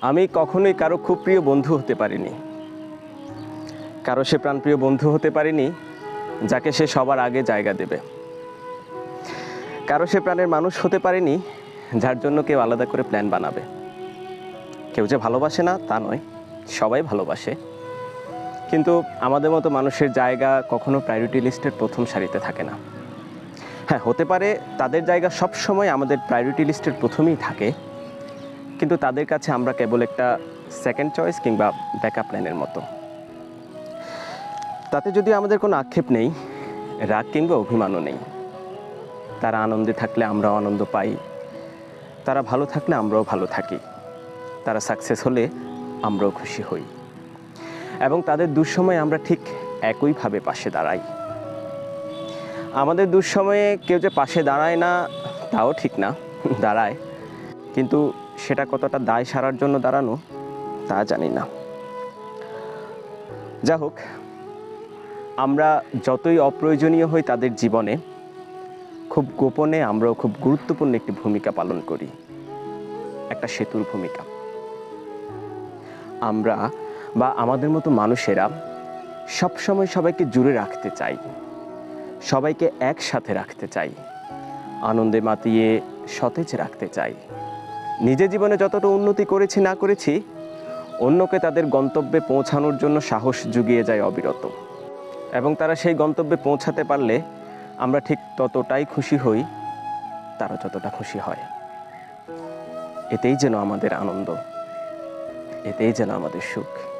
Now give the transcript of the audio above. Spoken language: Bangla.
আমি কখনোই কারও খুব প্রিয় বন্ধু হতে পারিনি। কারও সে প্রাণপ্রিয় বন্ধু হতে পারিনি, যাকে সে সবার আগে জায়গা দেবে। কারও সে প্রাণের মানুষ হতে পারেনি, যার জন্য কেউ আলাদা করে প্ল্যান বানাবে। কেউ যে ভালোবাসে না, তা নয়। সবাই ভালোবাসে। কিন্তু আমাদের মতো মানুষের জায়গা কখনো প্রায়োরিটি লিস্টের প্রথম সারিতে থাকে না। হ্যাঁ হতে পারে তাদের জায়গা সব সময় আমাদের প্রায়োরিটি লিস্টের প্রথমেই থাকে। কিন্তু তাদের কাছে আমরা কেবল একটা সেকেন্ড চয়েস কিংবা ব্যাকআপ প্ল্যানের মতো। তাতে যদি আমাদের কোনো আক্ষেপ নেই, রাগ কিংবা অভিমানও নেই, তারা আনন্দে থাকলে আমরাও আনন্দ পাই, তারা ভালো থাকলে আমরাও ভালো থাকি, তারা সাকসেস হলে আমরাও খুশি হই। এবং তাদের দুঃসময়ে আমরা ঠিক একইভাবে পাশে দাঁড়াই। আমাদের দুঃসময়ে কেউ যে পাশে দাঁড়ায় না, তাও ঠিক না, দাঁড়ায়। কিন্তু সেটা কতটা দায় সারার জন্য দাঁড়ানো তা জানি না। যা হোক, আমরা যতই অপ্রয়োজনীয় হই তাদের জীবনে, খুব গোপনে আমরাও খুব গুরুত্বপূর্ণ একটি ভূমিকা পালন করি। একটা সেতুর ভূমিকা। আমরা বা আমাদের মতো মানুষেরা সবসময় সবাইকে জুড়ে রাখতে চাই। সবাইকে একসাথে রাখতে চাই। আনন্দে মাতিয়ে সতেজ রাখতে চাই। নিজের জীবনে যতটা উন্নতি করেছি, না করেছি, অন্যকে তাদের গন্তব্যে পৌঁছানোর জন্য সাহস জুগিয়ে যায় অবিরত। এবং তারা সেই গন্তব্যে পৌঁছাতে পারলে আমরা ঠিক ততটাই খুশি হই, তারা যতটা খুশি হয়। এতেই যেন আমাদের আনন্দ, এতেই যেন আমাদের সুখ।